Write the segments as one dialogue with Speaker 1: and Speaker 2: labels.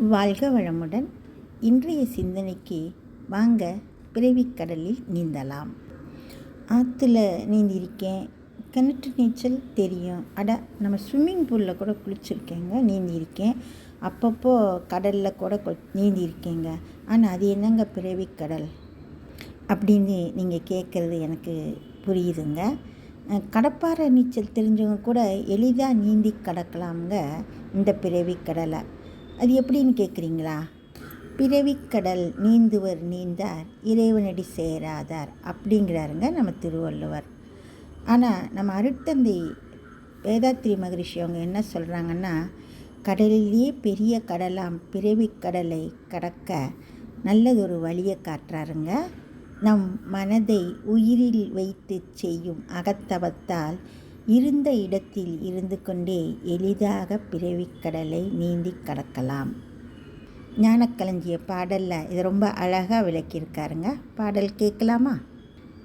Speaker 1: வாழ்க வளமுடன். இன்றைய சிந்தனைக்கு வாங்க பிறவிக்கடலில் நீந்தலாம். ஆற்றுல நீந்திருக்கேன். கிணற்று நீச்சல் தெரியும். அட நம்ம ஸ்விம்மிங் பூலில் கூட குளிச்சிருக்கேங்க நீந்திருக்கேன். அப்பப்போ கடலில் கூட கொ நீந்திருக்கேங்க. ஆனால் அது என்னங்க பிறவிக்கடல் அப்படின்னு நீங்கள் கேட்குறது எனக்கு புரியுதுங்க. கடப்பாறை நீச்சல் தெரிஞ்சவங்க கூட எளிதாக நீந்தி கடக்கலாம்ங்க இந்த பிறவிக்கடலை அது எப்படின்னு கேட்குறீங்களா? பிறவிக்கடல் நீந்துவர் நீந்தார் இறைவனடி சேராதார் அப்படிங்கிறாருங்க நம்ம திருவள்ளுவர். ஆனால் நம்ம அருட்தந்தை வேதாத்ரி மகரிஷி அவங்க என்ன சொல்கிறாங்கன்னா கடலிலேயே பெரிய கடலாம் பிறவிக்கடலை கடக்க நல்லதொரு வழியை காட்டுறாருங்க. நம் மனதை உயிரில் வைத்து செய்யும் அகத்தவத்தால் இருந்த இடத்தில் இருந்து கொண்டே எளிதாக பிறவிக்கடலை நீந்தி கடக்கலாம். ஞானக்களஞ்சிய பாடலில் இது ரொம்ப அழகாக விளக்கியிருக்காருங்க. பாடல் கேட்கலாமா?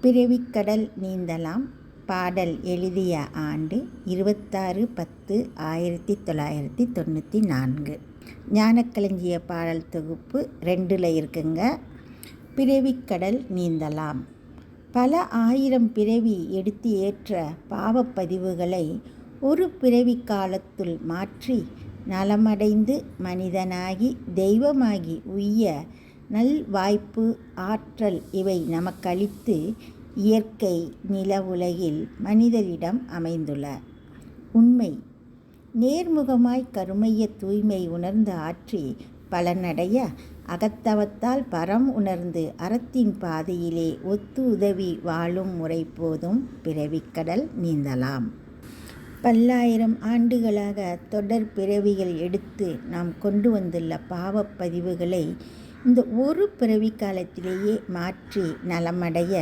Speaker 1: பிறவிக்கடல் நீந்தலாம். பாடல் எழுதிய ஆண்டு இருபத்தாறு பத்து ஆயிரத்தி தொள்ளாயிரத்தி தொண்ணூற்றி நான்கு. ஞானக்களஞ்சிய பாடல் தொகுப்பு ரெண்டில் இருக்குங்க. பிறவிக்கடல் நீந்தலாம். பல ஆயிரம் பிறவி எடுத்து ஏற்ற பாவப்பதிவுகளை ஒரு பிறவி காலத்துள் மாற்றி நலமடைந்து மனிதனாகி தெய்வமாகி உய்ய நல் வாய்ப்பு ஆற்றல் இவை நமக்களித்து இயற்கை நில உலகில் மனிதரிடம் அமைந்துள்ள உண்மை. நேர்முகமாய் கருமைய தூய்மை உணர்ந்து ஆற்றி பலனடைய அகத்தவத்தால் பரம் உணர்ந்து அறத்தின் பாதையிலே ஒத்து உதவி வாழும் முறை போதும் பிறவிக்கடல் நீந்தலாம். பல்லாயிரம் ஆண்டுகளாக தொடர் பிறவிகள் எடுத்து நாம் கொண்டு வந்துள்ள பாவப்பதிவுகளை இந்த ஒரு பிறவி காலத்திலேயே மாற்றி நலமடைய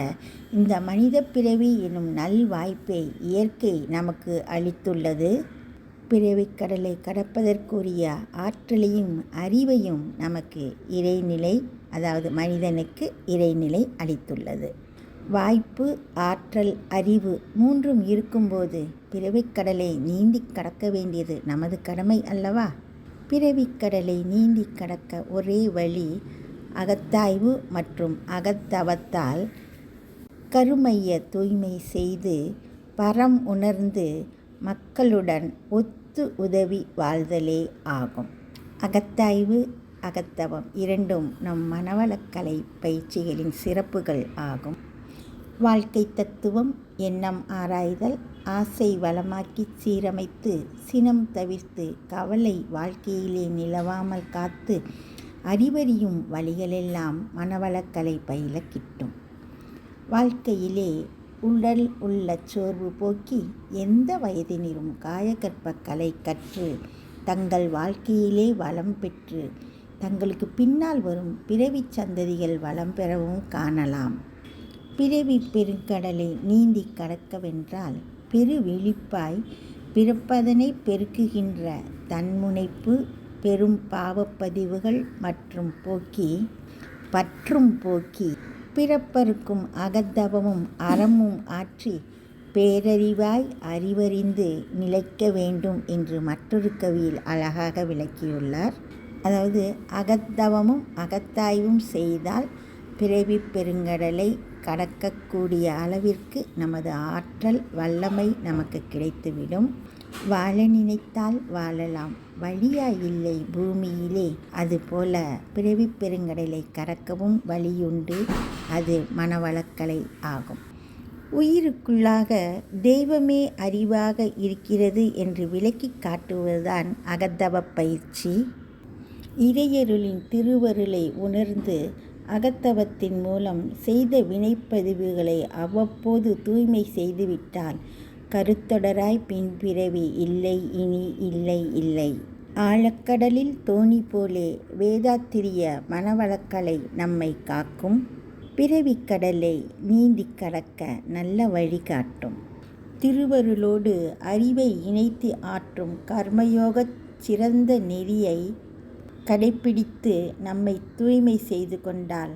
Speaker 1: இந்த மனித பிறவி எனும் நல் வாய்ப்பை இயற்கை நமக்கு அளித்துள்ளது. பிறவிக்கடலை கடப்பதற்குரிய ஆற்றலையும் அறிவையும் நமக்கு இறைநிலை அதாவது மனிதனுக்கு இறைநிலை அளித்துள்ளது. வாய்ப்பு ஆற்றல் அறிவு மூன்றும் இருக்கும்போது பிறவிக்கடலை நீந்தி கடக்க வேண்டியது நமது கடமை அல்லவா? பிறவிக்கடலை நீந்தி கடக்க ஒரே வழி அகத்தாய்வு மற்றும் அகத்தவத்தால் கருமைய தூய்மை செய்து பரம் உணர்ந்து மக்களுடன் ஒத்து உதவி வாழ்தலே ஆகும். அகத்தாய்வு அகத்தவம் இரண்டும் நம் மனவளக்கலை பயிற்சிகளின் சிறப்புகள் ஆகும். வாழ்க்கை தத்துவம் எண்ணம் ஆராய்தல் ஆசை வளமாக்கி சீரமைத்து சினம் தவிர்த்து கவலை வாழ்க்கையிலே நிலவாமல் காத்து அறிவறியும் வழிகளெல்லாம் மனவளக்கலை பயில கிட்டும் வாழ்க்கையிலே உடல் உள்ள சோர்வு போக்கி எந்த வயதினரும் காயகற்ப கலை கற்று தங்கள் வாழ்க்கையிலே வளம் பெற்று தங்களுக்கு பின்னால் வரும் பிறவிச் சந்ததிகள் வளம் பெறவும் காணலாம். பிறவி பெருங்கடலை நீந்தி கடக்கவென்றால் பெரு விழிப்பாய் பிறப்பதனை பெருக்குகின்ற தன்முனைப்பு பெரும் பாவப்பதிவுகள் மற்றும் போக்கி பற்றும் போக்கி பிறப்பருக்கும் அகத்தவமும் அறமும் ஆற்றி பேரறிவாய் அறிவறிந்து நிலைக்க வேண்டும் என்று மற்றொரு கவியில் அழகாக விளக்கியுள்ளார். அதாவது அகத்தவமும் அகத்தாய்வும் செய்தால் பிறவி பெருங்கடலை கடக்கக்கூடிய அளவிற்கு நமது ஆற்றல் வல்லமை நமக்கு கிடைத்துவிடும். வாழ நினைத்தால் வாழலாம். வழியா இல்லை பூமியிலே. அதுபோல பிறவி பெருங்கடலை கறக்கவும் வழியுண்டு. அது மனவளக்கலை ஆகும். உயிருக்குள்ளாக தெய்வமே அறிவாக இருக்கிறது என்று விளக்கி காட்டுவதுதான் அகத்தவ பயிற்சி. இறையருளின் திருவருளை உணர்ந்து அகத்தவத்தின் மூலம் செய்த வினைப்பதிவுகளை அவ்வப்போது தூய்மை செய்துவிட்டால் கருத்தொடராய் பின்பிறவி இல்லை இனி இல்லை இல்லை. ஆழக்கடலில் தோணி போலே வேதாத்திரிய மனவளக்கலை நம்மை காக்கும். பிறவிக்கடலை நீந்தி கடக்க நல்ல வழிகாட்டும் திருவருளோடு அறிவை இணைத்து ஆற்றும் கர்மயோகச் சிறந்த நெறியை கடைப்பிடித்து நம்மை தூய்மை செய்து கொண்டால்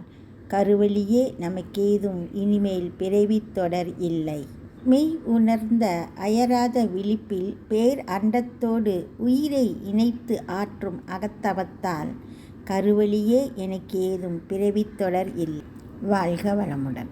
Speaker 1: கருவழியே நமக்கேதும் இனிமேல் பிறவி தொடர் இல்லை. மெய் உணர்ந்த அயராத விழிப்பில் பேர் அண்டத்தோடு உயிரை இணைத்து ஆற்றும் அகத்தவத்தால் கருவழியே எனக்கேதும் பிறவித் தொடர் இல்லை. வாழ்க வளமுடன்.